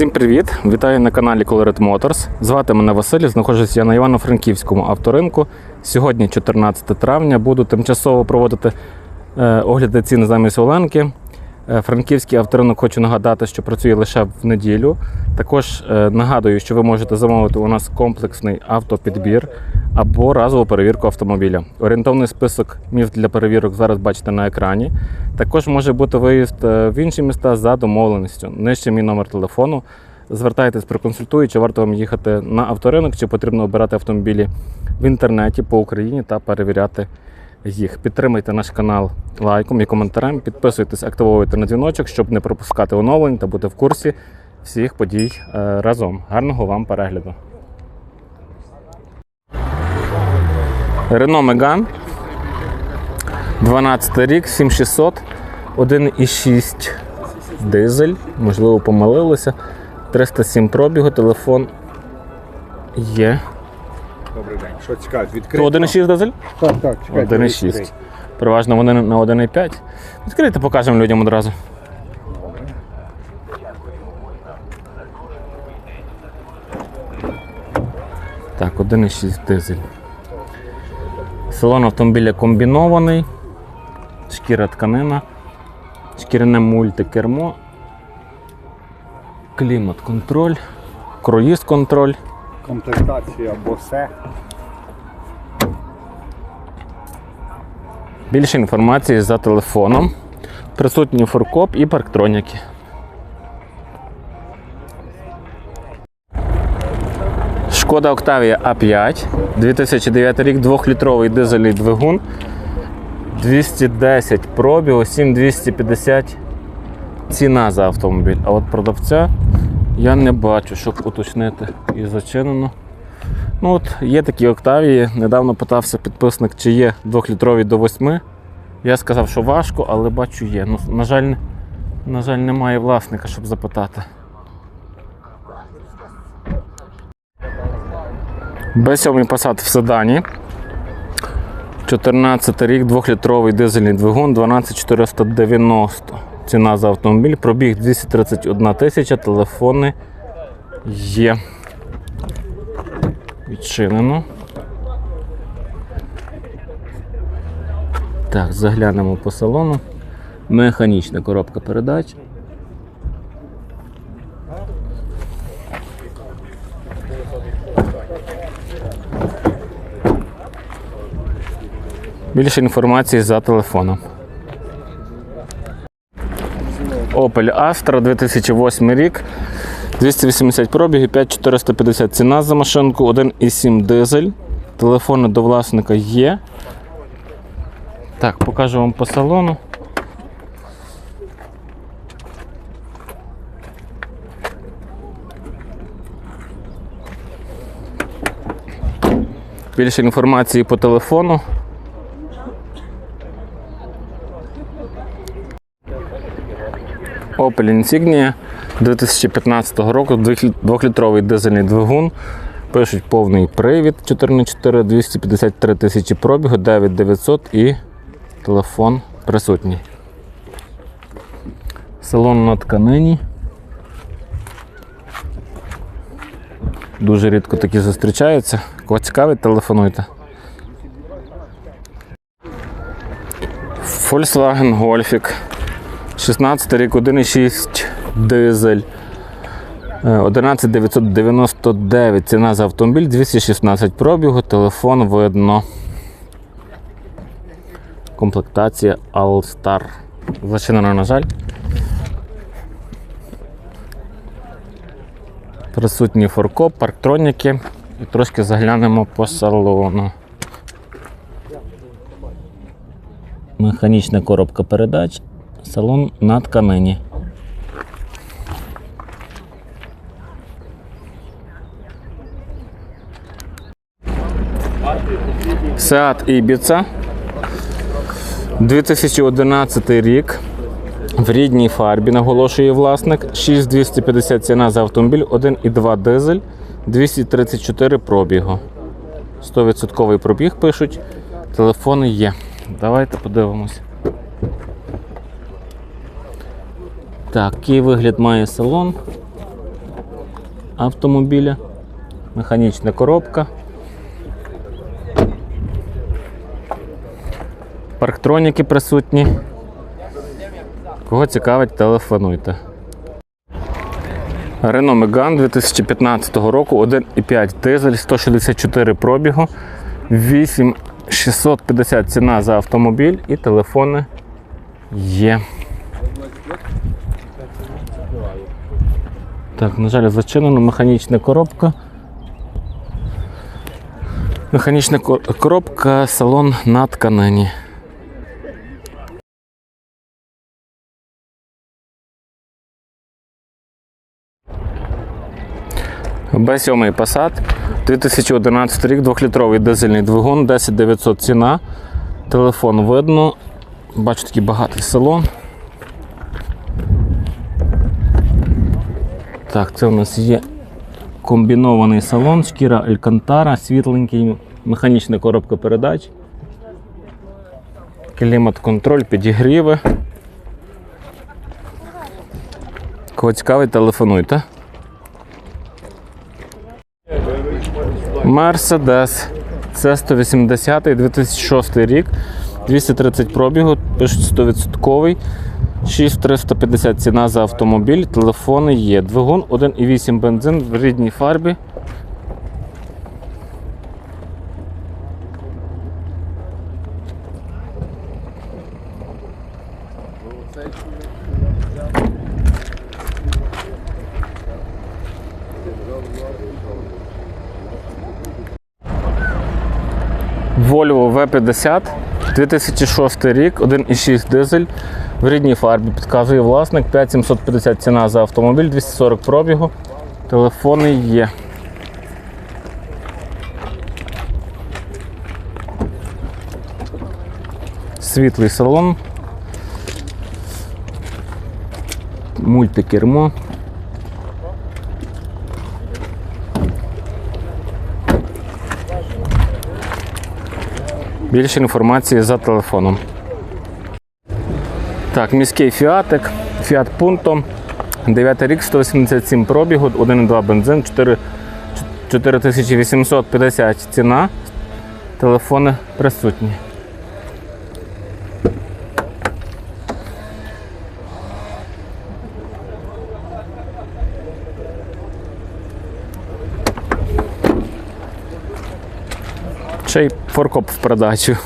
Всім привіт! Вітаю на каналі Colored Motors. Звати мене Василь, знаходжусь я на Івано-Франківському авторинку. Сьогодні, 14 травня, буду тимчасово проводити е, огляди цін замість Оленки. Е, Франківський авторинок хочу нагадати, що працює лише в неділю. Також е, нагадую, що ви можете замовити у нас комплексний автопідбір або разову перевірку автомобіля. Орієнтовний список міст для перевірок зараз бачите на екрані. Також може бути виїзд е, в інші міста за домовленістю. Нижче мій номер телефону. Звертайтесь, проконсультую, чи варто вам їхати на авторинок, чи потрібно обирати автомобілі в інтернеті по Україні та перевіряти їх. Підтримайте наш канал лайком і коментарем. Підписуйтесь, активовуйте на дзвіночок, щоб не пропускати оновлень та бути в курсі всіх подій е, разом. Гарного вам перегляду. Renault Megane 12 рік, 7600, 1,6 дизель, можливо, помилилися. 307 пробігу, телефон є. Добрий день. Що цікавить? То Відкрито? 1,6 дизель? Так, так, чекайте. 1,6. Переважно вони на 1,5. Відкрийте, покажемо людям одразу. Так, 1,6 дизель. Салон автомобіля комбінований. Шкіра тканина. Шкіряне мультикермо. Клімат контроль. Круїз контроль. Комплектація босе. Більше інформації за телефоном. Присутні форкоп і парктроніки. Шкода Octavia A5, 2009 рік, 2-літровий дизельний двигун, 210 пробігу, 7250 ціна за автомобіль. А от продавця я не бачу, щоб уточнити і зачинено. Ну от Є такі Октавії. Недавно питався підписник, чи є 2-літрові до 8. Я сказав, що важко, але бачу є. Ну, на, жаль, на жаль, немає власника, щоб запитати. Б7 Passat в седані. 14 рік, 2-літровий дизельний двигун, 12490. Ціна за автомобіль, пробіг 231 тисяча, телефони є. Відчинено. Так, заглянемо по салону. Механічна коробка передач. Більше інформації за телефоном. Opel Astra 2008 рік. 280 пробігів, 5450 ціна за машинку, 1,7 дизель. Телефони до власника є. Так, покажу вам по салону. Більше інформації по телефону. Opel Insignia 2015 року, 2-літровий дизельний двигун. Пишуть повний привід 4х4, 253 тисячі пробігу, 9900 і телефон присутній. Салон на тканині. Дуже рідко такі зустрічаються. Кого цікавить, телефонуйте. Volkswagen Golfік. 16 рік, 1,6 дизель. Е, 11999 ціна за автомобіль, 216 пробігу, телефон видно. Комплектація All-Star. Зачинено, на жаль. Присутні форкоп, парктроніки. І трошки заглянемо по салону. Механічна коробка передач. Салон на тканині. Seat Ibiza. 2011 рік. В рідній фарбі наголошує власник. 6250 ціна за автомобіль, 1,2 дизель, 234 пробігу. 100% пробіг пишуть. Телефони є. Давайте подивимось. Так, який вигляд має салон. автомобіля, механічна коробка. Парктроніки присутні. Кого цікавить, телефонуйте. Renault Megane 2015 року 1,5 дизель, 164 пробігу, 8650 ціна за автомобіль і телефони є. Так, на жаль, зачинено механічна коробка. Механічна коробка, салон на тканині. Б7 Passat, 2011 рік, 2-літровий дизельний двигун, 10900 ціна. Телефон видно. Бачу такий багатий салон. Так, це у нас є комбінований салон, шкіра Алькантара, світленький, механічна коробка передач. Клімат-контроль, підігріви. Кого цікавить, телефонуйте. Мерседес. Це 180 2006 рік. 230 пробігу, пишуть 100%. 6350 ціна за автомобіль, телефони є. Двигун 1,8 бензин в рідній фарбі. Volvo V50 2006 рік, 1,6 дизель в рідній фарбі. Підказує власник. 5750 ціна за автомобіль, 240 пробігу. Телефони є. Світлий салон. Мультикермо. Більше інформації за телефоном. Так, міський фіатик, фіат пунктом. 9 рік, 187 пробігу, 1,2 бензин, 4, 4850 ціна. Телефони присутні. Ще й форкоп в продачу.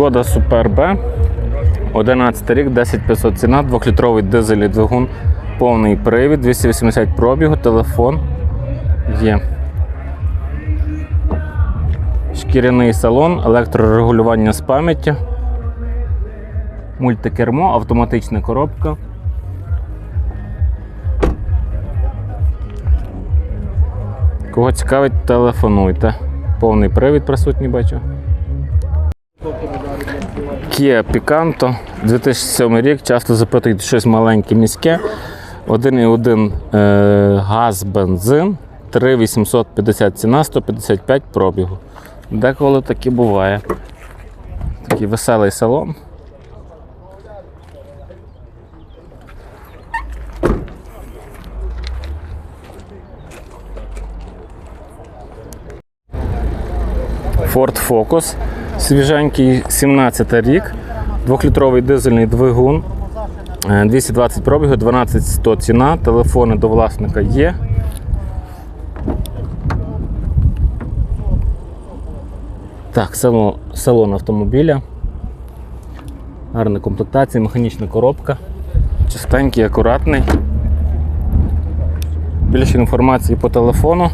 Шкода Супер Б. 11 рік, 10500 ціна, 2-літровий дизельний двигун, повний привід, 280 пробігу, телефон є. Шкіряний салон, електрорегулювання з пам'яттю, мультикермо, автоматична коробка. Кого цікавить, телефонуйте. Повний привід присутній бачу. Kia Picanto, 2007 рік, часто запитують щось маленьке міське. 1,1 е, газ, бензин, 3,850 ціна, 155 пробігу. Деколи таке буває. Такий веселий салон. Ford Focus. Свіженький 17 рік, 2-літровий дизельний двигун, е, 220 пробігу, 12100 ціна, телефони до власника є. Так, салон, салон автомобіля. Гарна комплектація, механічна коробка. Чистенький, акуратний. Більше інформації по телефону.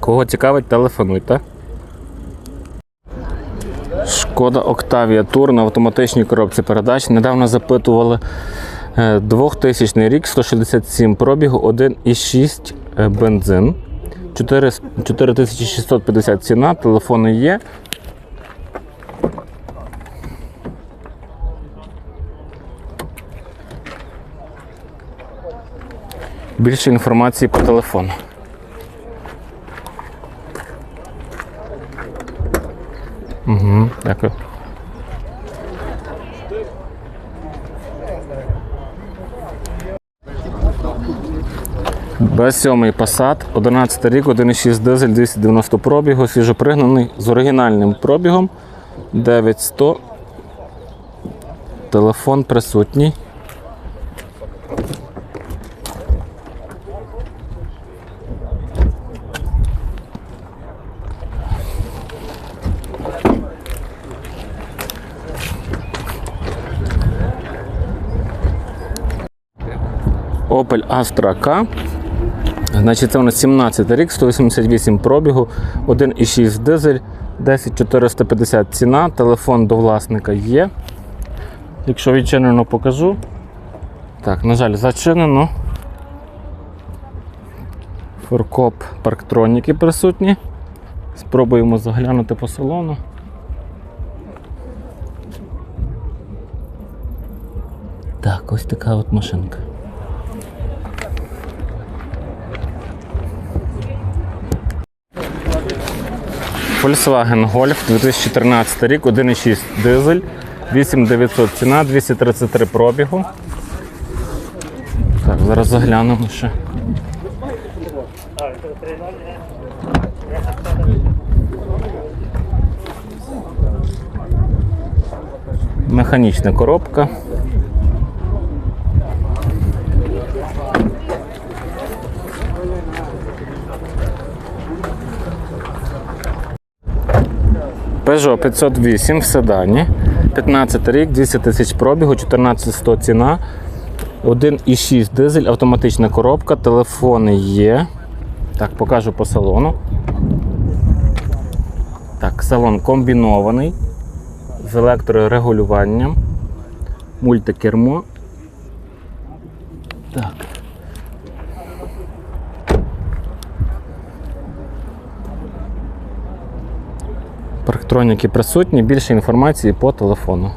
Кого цікавить, телефонуйте. Шкода Octavia Tour на автоматичній коробці передач. Недавно запитували е, 2000 рік, 167 пробігу, 1,6 е, бензин. 4650 ціна, телефони є. Більше інформації по телефону. Дякую. Б7 Passat, 11 рік, 1,6 дизель, 290 пробігу, свіжопригнаний з оригінальним пробігом 9100. Телефон присутній. Opel Astra K. Значить, це у нас 17 рік, 188 пробігу, 1,6 дизель, 10450 ціна, телефон до власника є. Якщо відчинено, покажу. Так, на жаль, зачинено. Форкоп парктроніки присутні. Спробуємо заглянути по салону. Так, ось така от машинка. Volkswagen Golf 2014 рік, 1,6 дизель, 8900 ціна, 233 пробігу. Так, зараз заглянемо ще. Механічна коробка. Peugeot 508 в седані. 15 рік, 200 тисяч пробігу, 14100 ціна. 1,6 дизель, автоматична коробка, телефони є. Так, покажу по салону. Так, салон комбінований з електрорегулюванням. Мультикермо. Так. Парктроніки присутні, більше інформації по телефону.